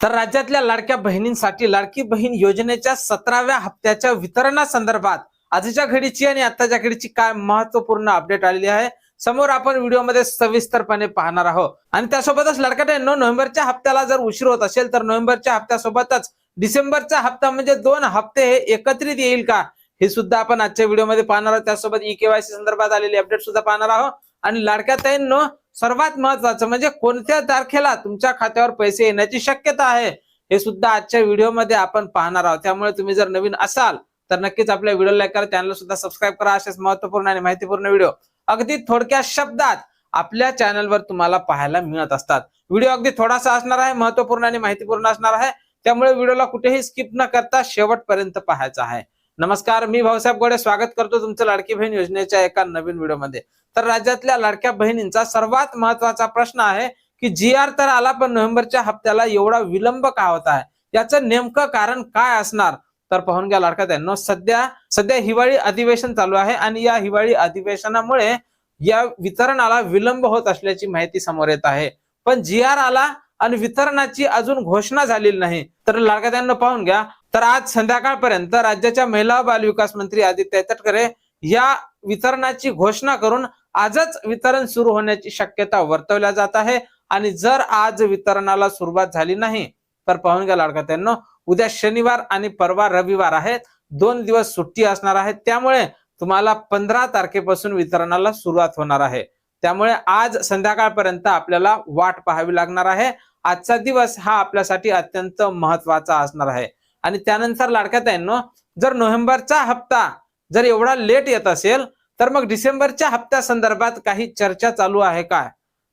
तर राज्यातल्या लाडक्या बहिणींसाठी लाडकी बहीण योजनेच्या सतराव्या हप्त्याच्या वितरणासंदर्भात आजच्या घडीची आणि आताच्या घडीची काय महत्त्वपूर्ण अपडेट आलेली आहे समोर आपण व्हिडिओमध्ये सविस्तरपणे पाहणार आहोत. आणि त्यासोबतच लडकट्यांनो नोव्हेंबरच्या हप्त्याला जर उशीर होत असेल तर नोव्हेंबरच्या हप्त्यासोबतच डिसेंबरचा हप्ता म्हणजे दोन हप्ते हे एकत्रित येईल का हे सुद्धा आपण आजच्या व्हिडिओमध्ये पाहणार आहोत. त्यासोबत ई केवायसी संदर्भात आलेली अपडेट सुद्धा पाहणार आहोत. आणि लाडक्या ताईंनो सर्वात महत्वाचं म्हणजे कोणत्या तारखेला तुमच्या खात्यावर पैसे येण्याची शक्यता आहे हे सुद्धा आजच्या व्हिडिओमध्ये आपण पाहणार आहोत. त्यामुळे तुम्ही जर नवीन असाल तर नक्कीच आपल्या व्हिडिओ लाईक करा चॅनल सुद्धा सबस्क्राईब करा. असेच महत्त्वपूर्ण आणि माहितीपूर्ण व्हिडिओ अगदी थोडक्या शब्दात आपल्या चॅनलवर तुम्हाला पाहायला मिळत असतात. व्हिडिओ अगदी थोडासा असणार आहे महत्त्वपूर्ण आणि माहितीपूर्ण असणार आहे. त्यामुळे व्हिडिओला कुठेही स्किप न करता शेवटपर्यंत पाहायचा आहे. नमस्कार मी भाऊसाहेब गोडे. स्वागत करतो तुमचं लाडकी बहीण योजनेच्या एका नवीन व्हिडिओमध्ये. तर राज्यातल्या लाडक्या बहिणींचा सर्वात महत्त्वाचा प्रश्न आहे की जी आर तर आला पण नोव्हेंबरच्या हप्त्याला एवढा विलंब का होत आहे? याचं नेमकं कारण काय असणार? तर पाहून घ्या लाडका त्यांना सध्या सध्या हिवाळी अधिवेशन चालू आहे आणि या हिवाळी अधिवेशनामुळे या वितरणाला विलंब होत असल्याची माहिती समोर येत आहे. पण जी आर आला आणि वितरणाची अजून घोषणा झालेली नाही. तर लाडका त्यांना पाहून घ्या. तर आज संध्याकाळपर्यंत राज्याच्या महिला बालविकास मंत्री आदित्य तटकरे या वितरणाची घोषणा करून आजच वितरण सुरू होण्याची शक्यता वर्तवल्या जात आहे. आणि जर आज वितरणाला सुरुवात झाली नाही तर पाहून घ्या लाडका उद्या शनिवार आणि परवा रविवार आहेत. दोन दिवस सुट्टी असणार आहे. त्यामुळे तुम्हाला पंधरा तारखेपासून वितरणाला सुरुवात होणार आहे. त्यामुळे आज संध्याकाळपर्यंत आपल्याला वाट पाहावी लागणार आहे. आजचा दिवस हा आपल्यासाठी अत्यंत महत्त्वाचा असणार आहे. आणि त्यानंतर लाडक्यात आहे जर नोव्हेंबरचा हप्ता जर एवढा लेट येत असेल तर मग डिसेंबरच्या हप्त्या संदर्भात काही चर्चा चालू आहे काय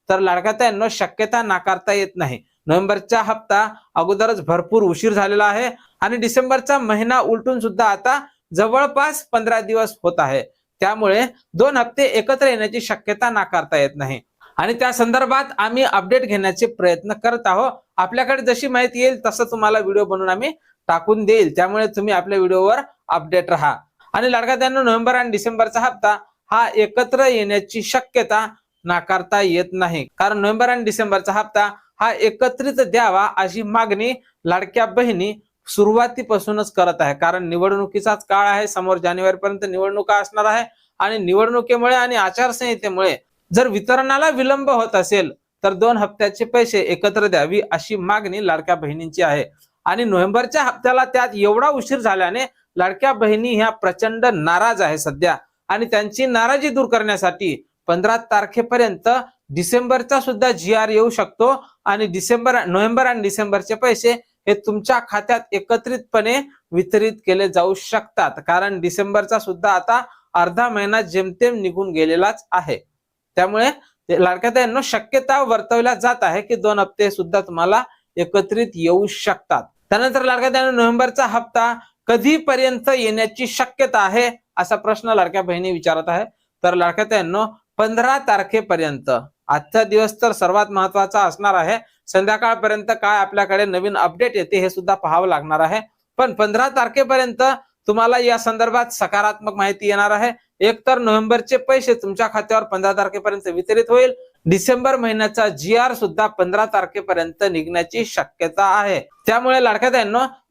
तर लाडक्यात शक्यता नाकारता येत नाही. नोव्हेंबरचा हप्ता अगोदरच भरपूर उशीर झालेला आहे आणि डिसेंबरचा महिना उलटून सुद्धा आता जवळपास पंधरा दिवस होत आहे. त्यामुळे दोन हप्ते एकत्र येण्याची शक्यता नाकारता येत नाही. आणि त्या संदर्भात आम्ही अपडेट घेण्याचे प्रयत्न करत आहोत. आपल्याकडे जशी माहिती येईल तसं तुम्हाला व्हिडिओ बनवून आम्ही टाकून देईल. त्यामुळे तुम्ही आपल्या व्हिडिओवर अपडेट राहा. आणि लाडका त्यांना नोव्हेंबर आणि डिसेंबरचा हप्ता हा एकत्र येण्याची शक्यता नाकारता येत नाही. कारण नोव्हेंबर आणि डिसेंबरचा हप्ता हा एकत्रित द्यावा अशी मागणी लाडक्या बहिणी सुरुवातीपासूनच करत आहे. कारण निवडणुकीचाच काळ आहे समोर जानेवारी पर्यंत निवडणुका असणार आहे आणि निवडणुकीमुळे आणि आचारसंहितेमुळे जर वितरणाला विलंब होत असेल तर दोन हप्त्याचे पैसे एकत्र द्यावी अशी मागणी लाडक्या बहिणींची आहे. आणि नोव्हेंबरच्या हप्त्याला त्यात एवढा उशीर झाल्याने लाडक्या बहिणी ह्या प्रचंड नाराज आहे सध्या. आणि त्यांची नाराजी दूर करण्यासाठी पंधरा तारखेपर्यंत डिसेंबरचा सुद्धा जी आर येऊ शकतो आणि डिसेंबर नोव्हेंबर आणि डिसेंबरचे पैसे हे तुमच्या खात्यात एकत्रितपणे वितरित केले जाऊ शकतात. कारण डिसेंबरचा सुद्धा आता अर्धा महिना जेमतेम निघून गेलेलाच आहे. त्यामुळे लाडक्या शक्यता वर्तवल्या जात आहे की दोन हप्ते सुद्धा तुम्हाला एकत्रित येऊ शकतात. त्यानंतर लाडक्या नोव्हेंबरचा हप्ता कधीपर्यंत येण्याची शक्यता आहे असा प्रश्न लाडक्या बहिणी विचारत आहे तर लाडक्या पंधरा तारखेपर्यंत आजचा दिवस तर सर्वात महत्त्वाचा असणार आहे. संध्याकाळपर्यंत काय आपल्याकडे नवीन अपडेट येते हे सुद्धा पाहावं लागणार आहे. पण पंधरा तारखेपर्यंत तुम्हाला या संदर्भात सकारात्मक माहिती येणार आहे. एक तर नोव्हेंबरचे पैसे तुमच्या खात्यावर पंधरा तारखेपर्यंत वितरित होईल. डिसेंबर महिन्याचा जी आर सुद्धा पंधरा तारखेपर्यंत निघण्याची शक्यता आहे. त्यामुळे लाडक्यात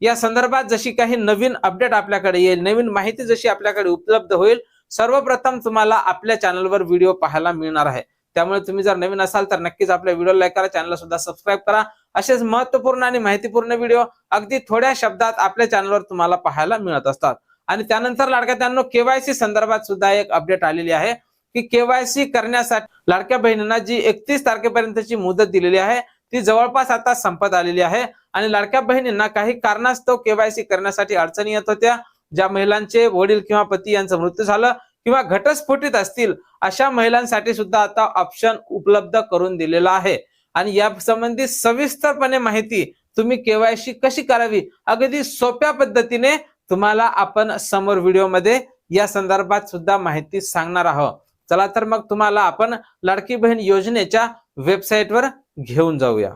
या संदर्भात जशी काही नवीन अपडेट आपल्याकडे येईल नवीन माहिती जशी आपल्याकडे उपलब्ध होईल सर्वप्रथम तुम्हाला आपल्या चॅनलवर व्हिडिओ पाहायला मिळणार आहे. त्यामुळे तुम्ही जर नवीन असाल तर नक्कीच आपल्या व्हिडिओ लाईक करा चॅनलला सुद्धा सबस्क्राईब करा. असेच महत्त्वपूर्ण आणि माहितीपूर्ण व्हिडिओ अगदी थोड्या शब्दात आपल्या चॅनलवर तुम्हाला पाहायला मिळत असतात. आणि त्यानंतर लाडक्या त्यांना केवायसी संदर्भात सुद्धा एक अपडेट आलेली आहे. की केवायसी करण्यासाठी लाडक्या बहिणींना जी एकतीस तारखेपर्यंतची मुदत दिलेली आहे ती जवळपास आता संपत आलेली आहे. आणि लाडक्या बहिणींना काही कारणास्तव केवायसी करण्यासाठी अडचणी येत होत्या ज्या महिलांचे वडील किंवा पती यांचं मृत्यू झालं किंवा घटस्फोटित असतील अशा महिलांसाठी सुद्धा आता ऑप्शन उपलब्ध करून दिलेला आहे. आणि या संबंधी सविस्तरपणे माहिती तुम्ही केवायसी कशी करावी अगदी सोप्या पद्धतीने तुम्हाला आपण समोर व्हिडिओमध्ये या संदर्भात सुद्धा माहिती सांगणार आहोत. चला तर मग तुम्हाला आपण लाडकी बहीण योजनेच्या वेबसाईटवर घेऊन जाऊया.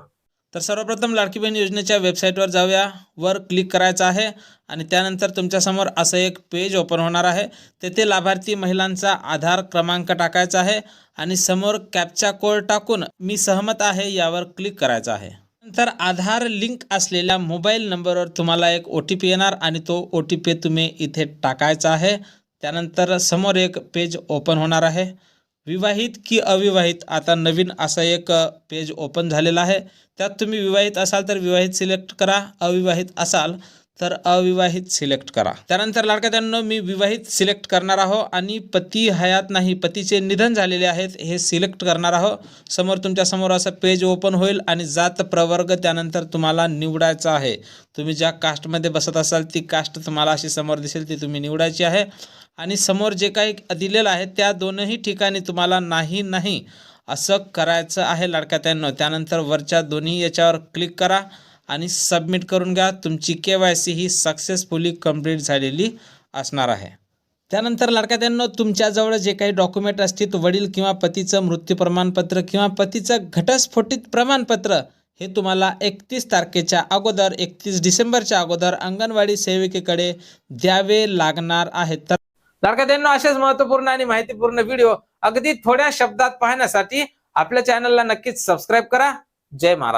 तर सर्वप्रथम लाडकी बहीण योजनेच्या वेबसाईटवर जाऊया. वर क्लिक करायचं आहे आणि त्यानंतर तुमच्यासमोर असं एक पेज ओपन होणार आहे. तेथे लाभार्थी महिलांचा आधार क्रमांक टाकायचा आहे आणि समोर कॅपचा कोड टाकून मी सहमत आहे यावर क्लिक करायचं आहे. तर आधार लिंक असलेल्या मोबाईल नंबरवर तुम्हाला एक ओ टी पी येणार आणि तो ओ टी पी तुम्ही इथे टाकायचा आहे. त्यानंतर समोर एक पेज ओपन होणार आहे. विवाहित की अविवाहित? आता नवीन असा एक पेज ओपन झालेला आहे. त्यात तुम्ही विवाहित असाल तर विवाहित सिलेक्ट करा. अविवाहित असाल तर अविवाहित सिलेक्ट करा. त्यानंतर लाडक्या त्यांना मी विवाहित सिलेक्ट करणार आहो आणि पती हयात नाही पतीचे निधन झालेले आहेत हे सिलेक्ट करणार आहो. समोर तुमच्यासमोर असं पेज ओपन होईल आणि जात प्रवर्ग त्यानंतर तुम्हाला निवडायचा आहे. तुम्ही ज्या कास्टमध्ये बसत असाल ती कास्ट तुम्हाला अशी समोर दिसेल ती तुम्ही निवडायची आहे. आणि समोर जे काही दिलेलं आहे त्या दोनही ठिकाणी तुम्हाला नाही नाही असं करायचं आहे लाडक्या त्यांना त्यानंतर वरच्या दोन्ही याच्यावर क्लिक करा आणि सबमिट करून घ्या. तुमची के वाय सी ही सक्सेसफुली कंप्लीट झालेली असणार आहे. त्यानंतर लाडक्या त्यांना तुमच्याजवळ जे काही डॉक्युमेंट असतील वडील किंवा पतीचं मृत्यू प्रमाणपत्र किंवा पतीचं घटस्फोटित प्रमाणपत्र हे तुम्हाला एकतीस तारखेच्या अगोदर एकतीस डिसेंबरच्या अगोदर अंगणवाडी सेविकेकडे द्यावे लागणार आहेत तर त्यांना असेच महत्त्वपूर्ण आणि माहितीपूर्ण व्हिडिओ अगदी थोड्या शब्दात पाहण्यासाठी आपल्या चॅनलला नक्कीच सबस्क्राईब करा. जय महाराज.